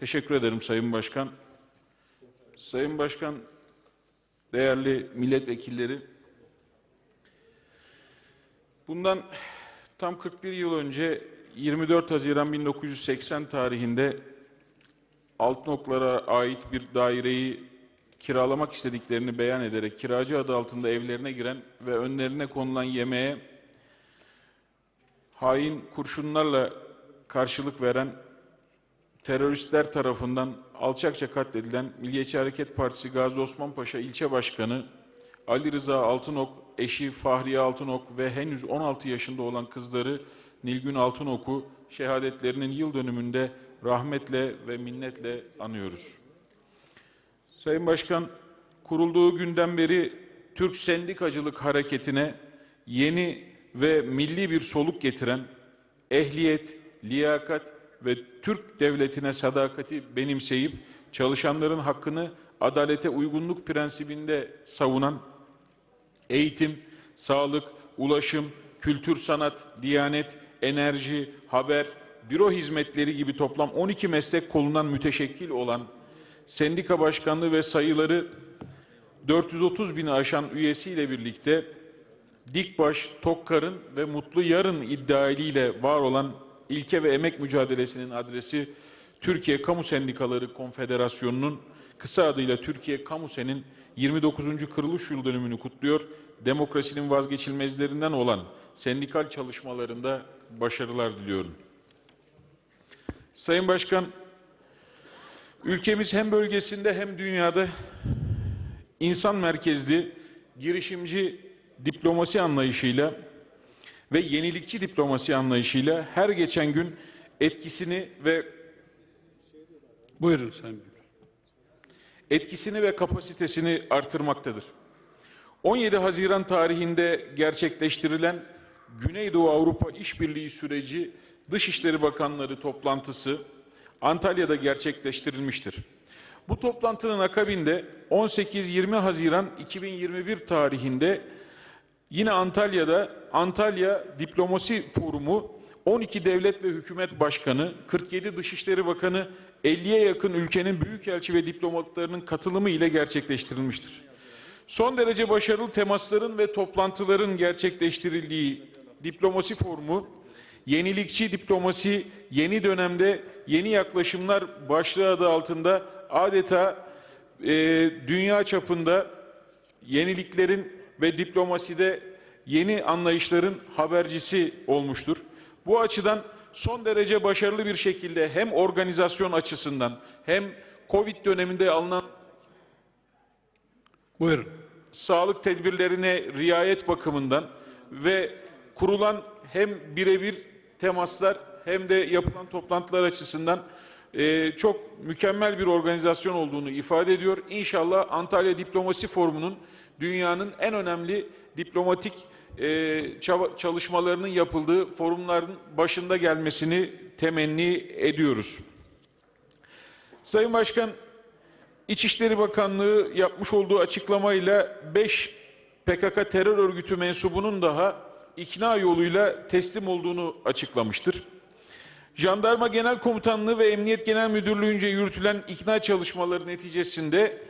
Teşekkür ederim Sayın Başkan. Sayın Başkan, değerli milletvekilleri, bundan tam 41 yıl önce 24 Haziran 1980 tarihinde Altınoklara ait bir daireyi kiralamak istediklerini beyan ederek kiracı adı altında evlerine giren ve önlerine konulan yemeğe hain kurşunlarla karşılık veren teröristler tarafından alçakça katledilen Milliyetçi Hareket Partisi Gazi Osman Paşa ilçe başkanı Ali Rıza Altınok, eşi Fahriye Altınok ve henüz 16 yaşında olan kızları Nilgün Altınok'u şehadetlerinin yıl dönümünde rahmetle ve minnetle anıyoruz. Sayın Başkan, kurulduğu günden beri Türk Sendikacılık Hareketi'ne yeni ve milli bir soluk getiren ehliyet, liyakat ve Türk devletine sadakati benimseyip çalışanların hakkını adalete uygunluk prensibinde savunan eğitim, sağlık, ulaşım, kültür sanat, diyanet, enerji, haber, büro hizmetleri gibi toplam 12 meslek kolundan müteşekkil olan sendika başkanlığı ve sayıları 430 bini aşan üyesiyle birlikte Dikbaş, Tokkar'ın ve Mutlu Yarın idealiyle var olan ilke ve emek mücadelesinin adresi Türkiye Kamu Sendikaları Konfederasyonu'nun kısa adıyla Türkiye Kamusen'in 29. kuruluş yıl dönümünü kutluyor. Demokrasinin vazgeçilmezlerinden olan sendikal çalışmalarında başarılar diliyorum. Sayın Başkan, ülkemiz hem bölgesinde hem dünyada insan merkezli, girişimci diplomasi anlayışıyla ve yenilikçi diplomasi anlayışıyla her geçen gün etkisini ve Buyurun Bey. etkisini ve kapasitesini artırmaktadır. 17 Haziran tarihinde gerçekleştirilen Güneydoğu Avrupa İşbirliği süreci Dışişleri Bakanları toplantısı Antalya'da gerçekleştirilmiştir. Bu toplantının akabinde 18-20 Haziran 2021 tarihinde yine Antalya'da Antalya Diplomasi Forumu 12 devlet ve hükümet başkanı, 47 Dışişleri Bakanı, 50'ye yakın ülkenin büyükelçi ve diplomatlarının katılımı ile gerçekleştirilmiştir. Son derece başarılı temasların ve toplantıların gerçekleştirildiği diplomasi forumu, yenilikçi diplomasi yeni dönemde yeni yaklaşımlar başlığı adı altında adeta e, dünya çapında yeniliklerin ve diplomaside yeni anlayışların habercisi olmuştur. Bu açıdan son derece başarılı bir şekilde hem organizasyon açısından hem Covid döneminde alınan Buyurun. sağlık tedbirlerine riayet bakımından ve kurulan hem birebir temaslar hem de yapılan toplantılar açısından e, çok mükemmel bir organizasyon olduğunu ifade ediyor. İnşallah Antalya Diplomasi Forumu'nun dünyanın en önemli diplomatik e, çalışmalarının yapıldığı forumların başında gelmesini temenni ediyoruz. Sayın Başkan, İçişleri Bakanlığı yapmış olduğu açıklamayla 5 PKK terör örgütü mensubunun daha ikna yoluyla teslim olduğunu açıklamıştır. Jandarma Genel Komutanlığı ve Emniyet Genel Müdürlüğü'nce yürütülen ikna çalışmaları neticesinde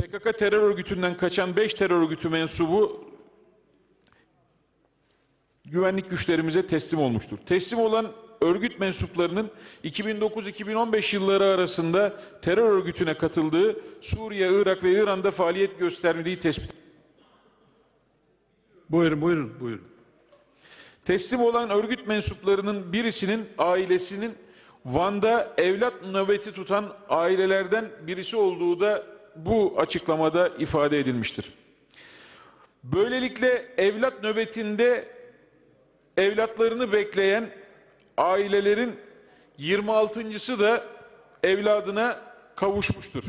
PKK terör örgütünden kaçan 5 terör örgütü mensubu güvenlik güçlerimize teslim olmuştur. Teslim olan örgüt mensuplarının 2009-2015 yılları arasında terör örgütüne katıldığı Suriye, Irak ve İran'da faaliyet gösterdiği tespit Buyurun, buyurun, buyurun. Teslim olan örgüt mensuplarının birisinin ailesinin Van'da evlat nöbeti tutan ailelerden birisi olduğu da bu açıklamada ifade edilmiştir. Böylelikle evlat nöbetinde evlatlarını bekleyen ailelerin 26.sı da evladına kavuşmuştur.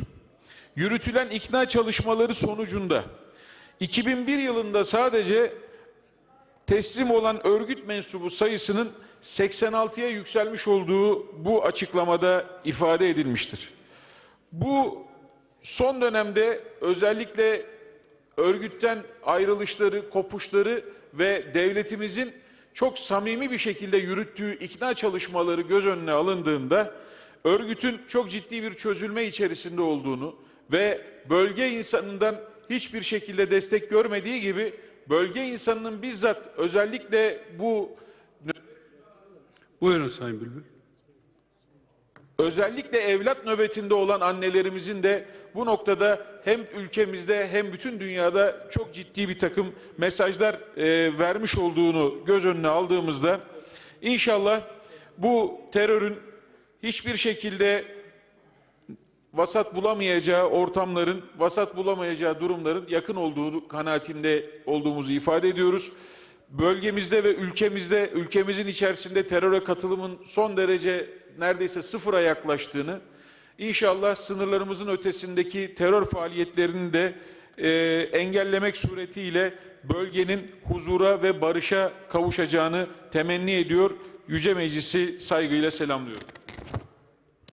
Yürütülen ikna çalışmaları sonucunda 2001 yılında sadece teslim olan örgüt mensubu sayısının 86'ya yükselmiş olduğu bu açıklamada ifade edilmiştir. Bu son dönemde özellikle örgütten ayrılışları, kopuşları ve devletimizin çok samimi bir şekilde yürüttüğü ikna çalışmaları göz önüne alındığında örgütün çok ciddi bir çözülme içerisinde olduğunu ve bölge insanından hiçbir şekilde destek görmediği gibi bölge insanının bizzat özellikle bu Buyurun Sayın Bülbül. Özellikle evlat nöbetinde olan annelerimizin de bu noktada hem ülkemizde hem bütün dünyada çok ciddi bir takım mesajlar e, vermiş olduğunu göz önüne aldığımızda inşallah bu terörün hiçbir şekilde vasat bulamayacağı ortamların, vasat bulamayacağı durumların yakın olduğu kanaatinde olduğumuzu ifade ediyoruz. Bölgemizde ve ülkemizde, ülkemizin içerisinde teröre katılımın son derece neredeyse sıfıra yaklaştığını, inşallah sınırlarımızın ötesindeki terör faaliyetlerini de e, engellemek suretiyle bölgenin huzura ve barışa kavuşacağını temenni ediyor. Yüce Meclisi saygıyla selamlıyorum.